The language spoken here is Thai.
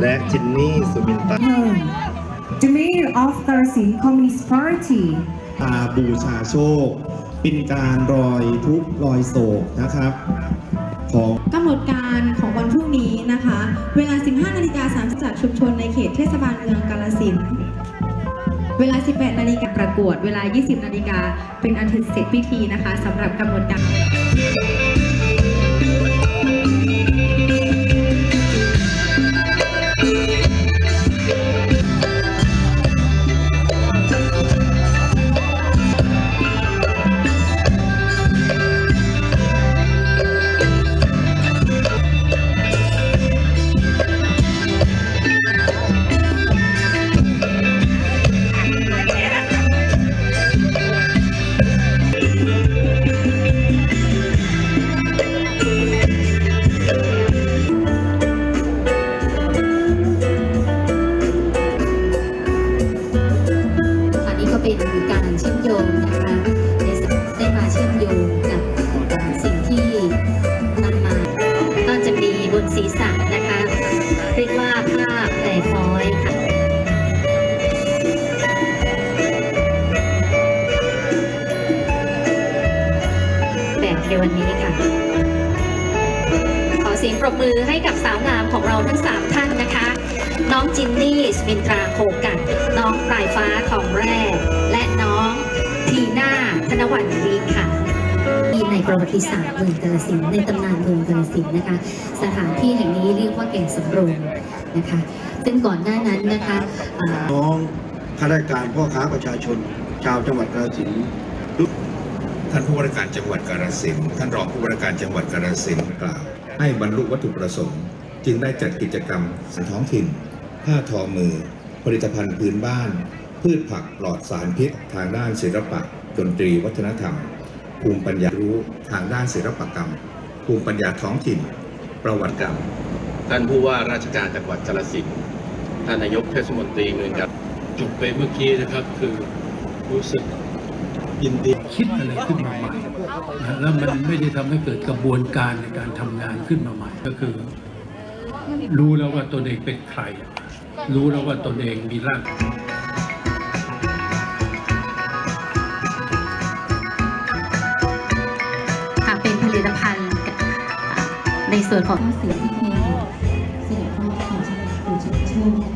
และจินนี่สุมินตา Home. The mayor of Karasin Communist Party ตาบูชาโชค เป็นการรอยทุกข์รอยโศกนะครับ ของกำหนดการของวันพรุ่งนี้นะคะ เวลา 15นาฬิกา30จากชุมชนในเขตเทศบาลเมืองกาลสินธุ์เวลา 18นาฬิกาประกวด เวลา 20นาฬิกาเป็นอันเสร็จพิธีนะคะสำหรับกำหนดการ ในวันนี้ค่ะ ขอเสียงปรบมือให้กับสาวงามของเราทั้ง3ท่านนะคะ น้องจินนี่สมินตราโคกัดน้องปลายฟ้าทองแร่ และน้องทีน่าธนวันวีค่ะมีในประวัติศาสตร์เมืองกาฬสินธุ์ในตำนานเมืองกาฬสินธุ์นะคะ สถานที่แห่งนี้เรียกว่าแก่งสำโรงนะคะ ซึ่งก่อนหน้านั้นนะคะอ่าน้องข้าราชการพ่อค้าประชาชน ชาวจังหวัดกาฬสินธุ์ ท่านผู้ว่าราชการจังหวัดกาฬสินธุ์ท่านรองผู้ว่าราชการจังหวัดกาฬสินธุ์กล่าว ให้บรรลุวัตถุประสงค์ จึงได้จัดกิจกรรมสันท้องถิ่น ผ้าทอมือ ผลิตภัณฑ์พื้นบ้าน พืชผักปลอดสารพิษ ทางด้านศิลปะดนตรีวัฒนธรรม ภูมิปัญญารู้ทางด้านศิลปกรรม ภูมิปัญญาท้องถิ่น ประวัติกรรม ท่านผู้ว่าราชการจังหวัดกาฬสินธุ์ท่านนายกเทศมนตรีเมืองกาฬจบไปเมื่อกี้นะครับคือรู้สึก ยินดีคิดอะไรขึ้นมาใหม่นะแล้วมันไม่ได้ทำให้เกิดกระบวนการในการทำงานขึ้นมาใหม่ก็คือ รู้แล้วว่าตนเองเป็นใคร รู้แล้วว่าตนเองมีร่างค่ะเป็นผลิตภัณฑ์อ่าในส่วนของเสือที่มีเสด็จพ่อของชาวปู่ชิดโชคนะคะเพราะฉะนั้นทุกๆท่านร่วมกับพวกเรา